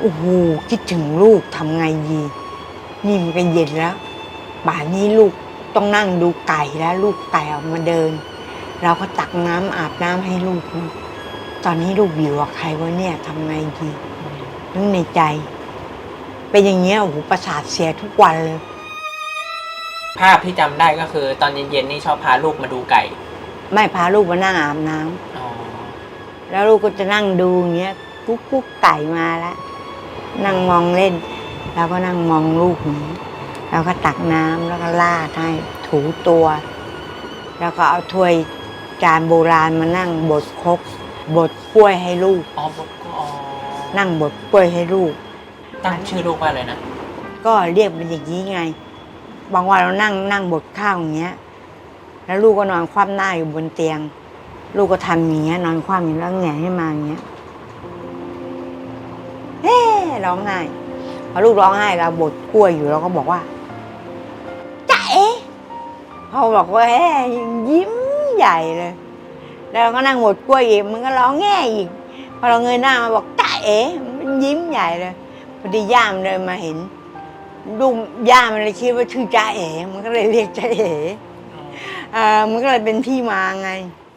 โอ้โหคิดถึงลูกทำไงดีนี่มันก็เย็นแล้วป่านนี้ลูกต้องนั่งดูไก่แล้ว ลูกไก่ออกมาเดิน เราก็ตักน้ำอาบน้ำให้ลูกนะตอนนี้ลูกอยู่กับใครวะเนี่ยทำไงดีนึกในใจ เป็นอย่างเงี้ยโอ้โหประสาทเสียทุกวันเลย ภาพที่จำได้ก็คือ ตอนเย็นๆนี่ชอบพาลูกมาดูไก่ไม่พาลูกมานั่งอาบน้ำ อ๋อแล้วลูกก็จะนั่งดูอย่างเงี้ยกุ๊กกุ๊กไก่มาแล้ว นั่งมองเล่นแล้วก็นั่งมองลูกอย่างนี้แล้วก็ตักน้ำแล้วก็ลาดให้ถูตัว แล้วก็เอาถ้วยจานโบราณมานั่งบดครกบดกล้วยให้ลูกอ๋อบทก็อ๋อนั่งบดกล้วยให้ลูก ตั้งชื่อลูกว่าอะไรนะ ก็เรียกเป็นอย่างนี้ไง บางวันเรานั่งนั่งบดข้าวอย่างเงี้ย แล้วลูกก็นอนคว่ำหน้าอยู่บนเตียง ลูกก็ทำอย่างเงี้ยนอนคว่ำอย่างนี้แล้วแหงนให้มาอย่างเงี้ยเฮ้ ร้องไห้พอลูกร้องไห้เราบดกล้วยอยู่เราก็บอกว่าจ๊ะเอ๋พอบอกว่าเฮ้ยิ้มใหญ่เลยแล้วเราก็นั่งบดกล้วยอีกมันก็ร้องแง่อีกพอเราเงยหน้ามาบอกจ๊ะเอ๋มันยิ้มใหญ่เลยพอดีย่ามนเดินมาเห็นลูกย่ามันเลยคิดว่าชื่อจ้าเอ๋มันก็เลยเรียกจ้าเอ๋เออมันก็เลยเป็นที่มาไงอ